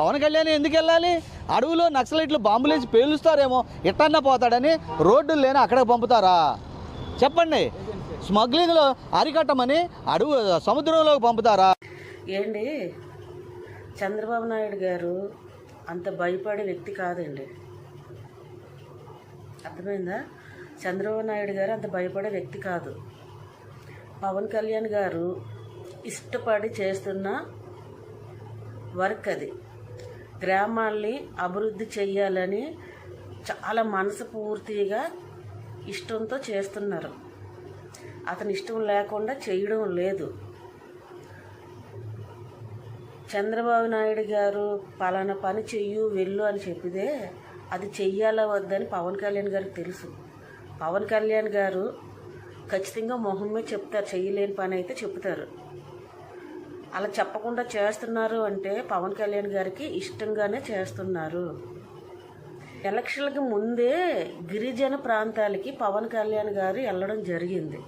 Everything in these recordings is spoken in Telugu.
పవన్ కళ్యాణ్ ఎందుకు వెళ్ళాలి? అడవిలో నక్సలైట్లు బాంబులేసి పేలుస్తారేమో ఎట్టన్నా పోతాడని రోడ్డు లేని అక్కడికి పంపుతారా? చెప్పండి. స్మగ్లింగ్లో అరికట్టమని అడవు సముద్రంలోకి పంపుతారా? ఏంటి చంద్రబాబు నాయుడు గారు అంత భయపడే వ్యక్తి కాదండి. అర్థమైందా? చంద్రబాబు నాయుడు గారు అంత భయపడే వ్యక్తి కాదు. పవన్ కళ్యాణ్ గారు ఇష్టపడి చేస్తున్న వర్క్ అది. గ్రామాల్ని అభివృద్ధి చెయ్యాలని చాలా మనసుపూర్తిగా ఇష్టంతో చేస్తున్నారు. అతని ఇష్టం లేకుండా చేయడం లేదు. చంద్రబాబు నాయుడు గారు పలానా పని చెయ్యు వెళ్ళు అని చెప్పితే అది చెయ్యాలా వద్దని పవన్ కళ్యాణ్ గారికి తెలుసు. పవన్ కళ్యాణ్ గారు ఖచ్చితంగా మొహమ్మే చెప్తారు చెయ్యలేని పని అయితే చెప్తారు. అలా చెప్పకుండా చేస్తున్నారు అంటే పవన్ కళ్యాణ్ గారికి ఇష్టంగానే చేస్తున్నారు. ఎలక్షన్లకు ముందే గిరిజన ప్రాంతాలకి పవన్ కళ్యాణ్ గారు వెళ్ళడం జరిగింది.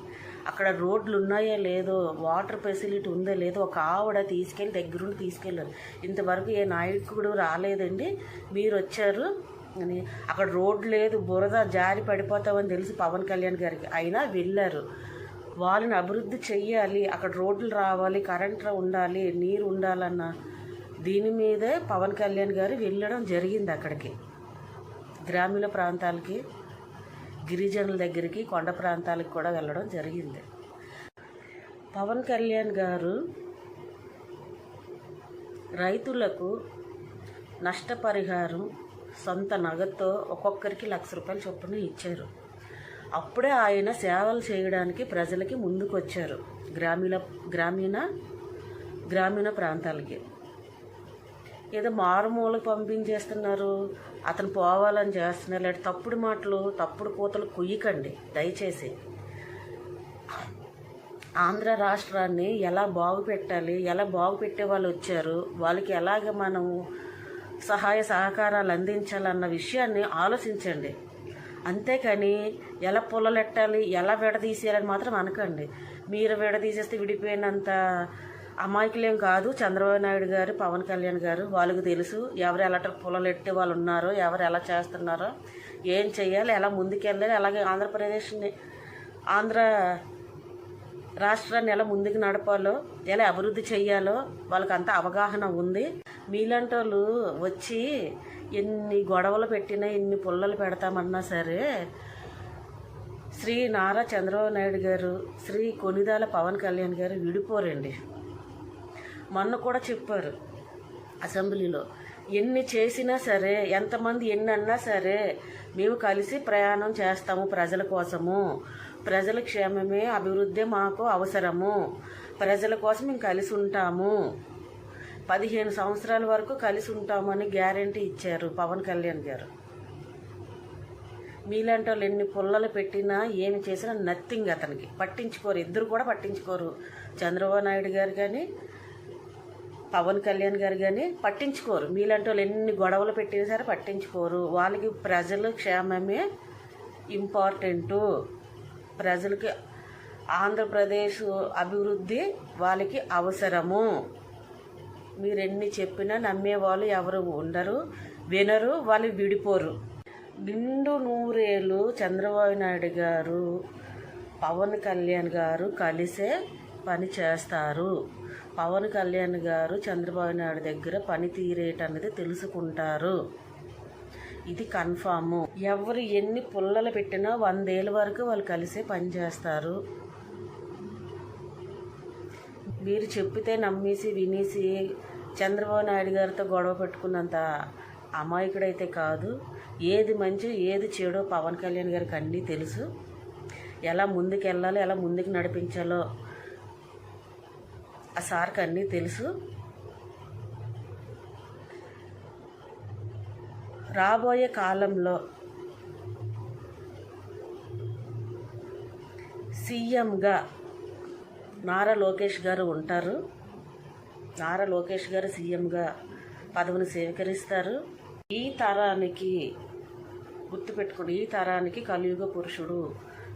అక్కడ రోడ్లు ఉన్నాయో లేదో వాటర్ ఫెసిలిటీ ఉందో లేదో ఒక ఆవిడ తీసుకెళ్ళి దగ్గరుండి తీసుకెళ్ళారు. ఇంతవరకు ఏ నాయకుడు రాలేదండి. మీరు వచ్చారు అని. అక్కడ రోడ్ లేదు బురద జారి పడిపోతామని తెలిసి పవన్ కళ్యాణ్ గారికి అయినా వెళ్ళారు. వాళ్ళని అభివృద్ధి చెయ్యాలి అక్కడ రోడ్లు రావాలి కరెంట్ ఉండాలి నీరు ఉండాలన్న దీని మీదే పవన్ కళ్యాణ్ గారు వెళ్ళడం జరిగింది అక్కడికి. గ్రామీణ ప్రాంతాలకి గిరిజనుల దగ్గరికి కొండ ప్రాంతాలకు కూడా వెళ్ళడం జరిగింది. పవన్ కళ్యాణ్ గారు రైతులకు నష్టపరిహారం సొంత నగతో ఒక్కొక్కరికి లక్ష రూపాయలు చొప్పున ఇచ్చారు. అప్పుడే ఆయన సేవలు చేయడానికి ప్రజలకి ముందుకు వచ్చారు గ్రామీణ గ్రామీణ గ్రామీణ ప్రాంతాలకి. ఏదో మారుమూలకు పంపించేస్తున్నారు అతను పోవాలని చేస్తున్నారు లేదంటే తప్పుడు మాటలు తప్పుడు కూతలు కుయ్యకండి దయచేసి. ఆంధ్ర రాష్ట్రాన్ని ఎలా బాగుపెట్టాలి ఎలా బాగుపెట్టే వాళ్ళు వచ్చారు వాళ్ళకి ఎలాగ మనం సహాయ సహకారాలు అందించాలన్న విషయాన్ని ఆలోచించండి. అంతేకాని ఎలా పొలలెట్టాలి ఎలా విడదీసేయాలని మాత్రం అనకండి. మీరు విడదీసేస్తే విడిపోయినంత అమాయకులేం కాదు. చంద్రబాబు నాయుడు గారు పవన్ కళ్యాణ్ గారు వాళ్ళకి తెలుసు ఎవరు ఎలా పొలాలు ఎట్టే వాళ్ళు ఉన్నారో ఎవరు ఎలా చేస్తున్నారో ఏం చేయాలి ఎలా ముందుకెళ్ళాలి. అలాగే ఆంధ్రప్రదేశ్ని ఆంధ్ర రాష్ట్రాన్ని ఎలా ముందుకు నడపాలో ఎలా అభివృద్ధి చేయాలో వాళ్ళకి అంత అవగాహన ఉంది. మీలాంటి వాళ్ళు వచ్చి ఎన్ని గొడవలు పెట్టినా ఎన్ని పుల్లలు పెడతామన్నా సరే శ్రీ నారా చంద్రబాబు నాయుడు గారు శ్రీ కొనిదాల పవన్ కళ్యాణ్ గారు విడిపోరండి. మొన్న కూడా చెప్పారు అసెంబ్లీలో ఎన్ని చేసినా సరే ఎంతమంది ఎన్ని అన్నా సరే మేము కలిసి ప్రయాణం చేస్తాము ప్రజల కోసము. ప్రజల క్షేమమే అభివృద్ధి మాకు అవసరము. ప్రజల కోసం మేము కలిసి ఉంటాము. పదిహేను సంవత్సరాల వరకు కలిసి ఉంటామని గ్యారంటీ ఇచ్చారు పవన్ కళ్యాణ్ గారు. మీలాంటి వాళ్ళు ఎన్ని పుల్లలు పెట్టినా ఏమి చేసినా నథింగ్ అతనికి. పట్టించుకోరు. ఇద్దరు కూడా పట్టించుకోరు. చంద్రబాబు నాయుడు గారు కానీ పవన్ కళ్యాణ్ గారు కానీ పట్టించుకోరు. మీలాంటి వాళ్ళు ఎన్ని గొడవలు పెట్టినా సరే పట్టించుకోరు. వాళ్ళకి ప్రజలు క్షేమమే ఇంపార్టెంటు. ప్రజలకి ఆంధ్రప్రదేశ్ అభివృద్ధి వాళ్ళకి అవసరము. మీరు ఎన్ని చెప్పినా నమ్మేవాళ్ళు ఎవరు ఉండరు వినరు వాళ్ళు విడిపోరు. నిండు నూరేళ్ళు చంద్రబాబు నాయుడు గారు పవన్ కళ్యాణ్ గారు కలిసే పని చేస్తారు. పవన్ కళ్యాణ్ గారు చంద్రబాబు నాయుడు దగ్గర పని తీరేటన్నది తెలుసుకుంటారు. ఇది కన్ఫాము. ఎవరు ఎన్ని పుల్లలు పెట్టినా వందేళ్ళ వరకు వాళ్ళు కలిసే పని మీరు చెప్పితే నమ్మేసి వినేసి చంద్రబాబు నాయుడు గారితో గొడవ పెట్టుకున్నంత అమాయకుడైతే కాదు. ఏది మంచి ఏది చెడో పవన్ కళ్యాణ్ గారికి అన్నీ తెలుసు. ఎలా ముందుకు వెళ్ళాలో ఎలా ముందుకు నడిపించాలో ఆ సార్కి అన్నీ తెలుసు. రాబోయే కాలంలో సీఎంగా నారా లోకేష్ గారు ఉంటారు. నారా లోకేష్ గారు సీఎంగా పదవిని స్వీకరిస్తారు. ఈ తరానికి గుర్తుపెట్టుకుని ఈ తరానికి కలియుగ పురుషుడు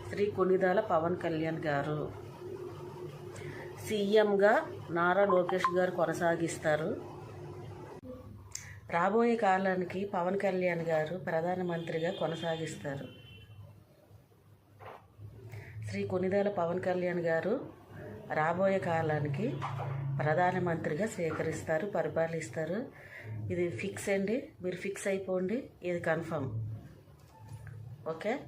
శ్రీ కొనిదాల పవన్ కళ్యాణ్ గారు. సీఎంగా నారా లోకేష్ గారు కొనసాగిస్తారు. రాబోయే కాలానికి పవన్ కళ్యాణ్ గారు ప్రధానమంత్రిగా కొనసాగిస్తారు. శ్రీ కొనిదాల పవన్ కళ్యాణ్ గారు రాబోయే కాలానికి ప్రధానమంత్రిగా స్వీకరిస్తారు పరిపాలిస్తారు. ఇది ఫిక్స్ అండి. మీరు ఫిక్స్ అయిపోండి. ఇది కన్ఫర్మ్ ఓకే